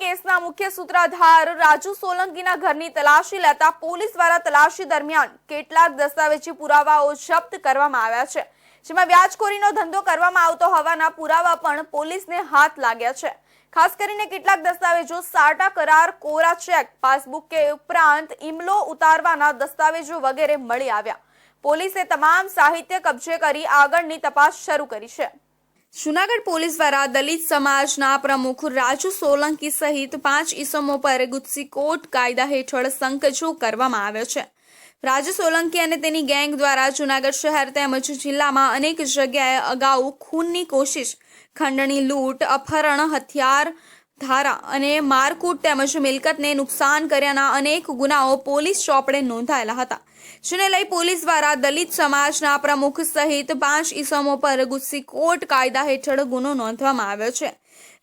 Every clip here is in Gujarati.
કેસના મુખ્ય સૂત્રધાર રાજુ સોલંકીના ઘરની તલાશી લેતા પોલીસ દ્વારા તલાશી દરમિયાન કેટલાક દસ્તાવેજી પુરાવાઓ જપ્ત કરવામાં આવ્યા છે. જેમાં વ્યાજખોરીનો ધંધો કરવામાં આવતો હોવાના પુરાવા પણ પોલીસને હાથ લાગ્યા છે. ખાસ કરીને કેટલાક દસ્તાવેજો સાટા કરાર, કોરા ચેક, પાસબુક કે ઉપરાંત ઇમલો ઉતારવાના દસ્તાવેજો વગેરે મળી આવ્યા. પોલીસે તમામ સાહિત્ય કબજે કરી આગળની તપાસ શરૂ કરી છે. જુનાગઢ પોલીસ દ્વારા દલિત સમાજના પ્રમુખ રાજુ સોલંકી સહિત પાંચ ઇસમો પર ગુજસીકોટ કાયદા હેઠળ સંકજો કરવામાં આવ્યો છે. રાજુ સોલંકી અને તેની ગેંગ દ્વારા જુનાગઢ શહેર તેમજ જિલ્લામાં અનેક જગ્યાએ અગાઉ ખૂનની કોશિશ, ખંડણી, લૂંટ, અપહરણ, હથિયાર ધારા અને મારકૂટ તેમજ મિલકતને નુકસાન કર્યાના અનેક ગુનાઓ પોલીસ ચોપડે નોંધાયેલા હતા. જેને લઈ પોલીસ દ્વારા દલિત સમાજના પ્રમુખ સહિત પાંચ ઈસમો પર ગુસ્સીકોટ કાયદા હેઠળ ગુનો નોંધવામાં આવ્યો છે.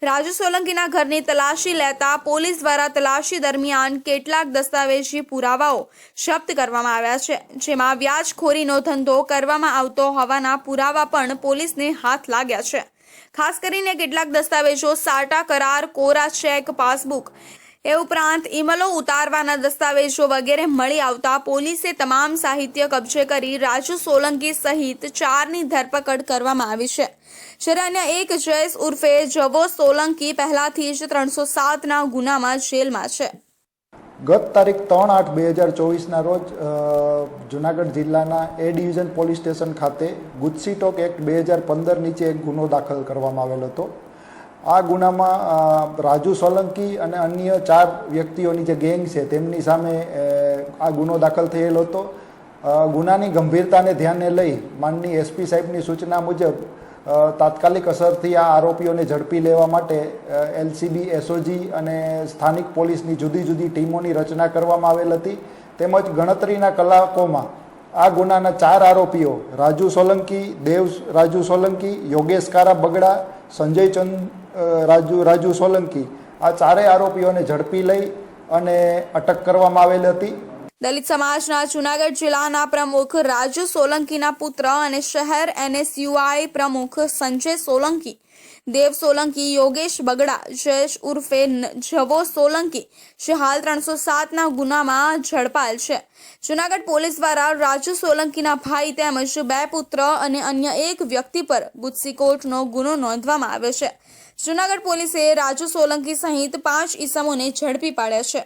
રાજુ સોલંકીના ઘરની તલાશી લેતા પોલીસ દ્વારા તલાશી દરમિયાન કેટલાક દસ્તાવેજી પુરાવાઓ જપ્ત કરવામાં આવ્યા છે. જેમાં વ્યાજખોરીનો ધંધો કરવામાં આવતો હોવાના પુરાવા પણ પોલીસને હાથ લાગ્યા છે. ખાસ કરીને કેટલાક દસ્તાવેજો સાટા, કરાર, કોરા, ચેક, પાસબુક એ ઉપરાંત ઇમલો ઉતારવાના દસ્તાવેજો વગેરે મળી આવતા પોલીસે તમામ સાહિત્ય કબજે કરી રાજુ સોલંકી સહિત ચારની ધરપકડ કરવામાં આવી છે. જ્યારે અન્ય એક જયેશ ઉર્ફે જવો સોલંકી પહેલાથી જ ત્રણસો સાતના ગુનામાં જેલમાં છે. ગત તારીખ ત્રણ આઠ બે હજાર ચોવીસના રોજ જુનાગઢ જિલ્લાના એ ડિવિઝન પોલીસ સ્ટેશન ખાતે ગુજસી ટોક એક્ટ બે હજાર પંદર નીચે એક ગુનો દાખલ કરવામાં આવેલો હતો. આ ગુનામાં રાજુ સોલંકી અને અન્ય ચાર વ્યક્તિઓની જે ગેંગ છે તેમની સામે આ ગુનો દાખલ થયેલો હતો. ગુનાની ગંભીરતાને ધ્યાને લઈ માનની એસપી સાહેબની સૂચના મુજબ તાત્કાલિક અસરથી આ આરોપીઓને ઝડપી લેવા માટે એલસીબી, એસઓજી અને સ્થાનિક પોલીસની જુદી જુદી ટીમોની રચના કરવામાં આવેલ હતી. તેમજ ગણતરીના કલાકોમાં આ ગુનાના ચાર આરોપીઓ, રાજુ સોલંકી, દેવ રાજુ સોલંકી, યોગેશ કારા બગડા, સંજય ચંદ રાજુ રાજુ સોલંકી આ ચારેય આરોપીઓને ઝડપી લઈ અને અટક કરવામાં આવેલ હતી. દલિત સમાજના જુનાગઢ જિલ્લાના પ્રમુખ રાજુ સોલંકીના પુત્ર અને શહેર એનએસયુઆઈ પ્રમુખ સંજય સોલંકી, દેવ સોલંકી, યોગેશ બગડા, જયેશ ઉર્ફે જવો સોલંકી જે હાલ ત્રણસો સાતના ગુનામાં ઝડપાયેલ છે. જુનાગઢ પોલીસ દ્વારા રાજુ સોલંકીના ભાઈ તેમજ બે પુત્ર અને અન્ય એક વ્યક્તિ પર ગુજસીકોટનો ગુનો નોંધવામાં આવ્યો છે. જુનાગઢ પોલીસે રાજુ સોલંકી સહિત પાંચ ઈસમોને ઝડપી પાડ્યા છે.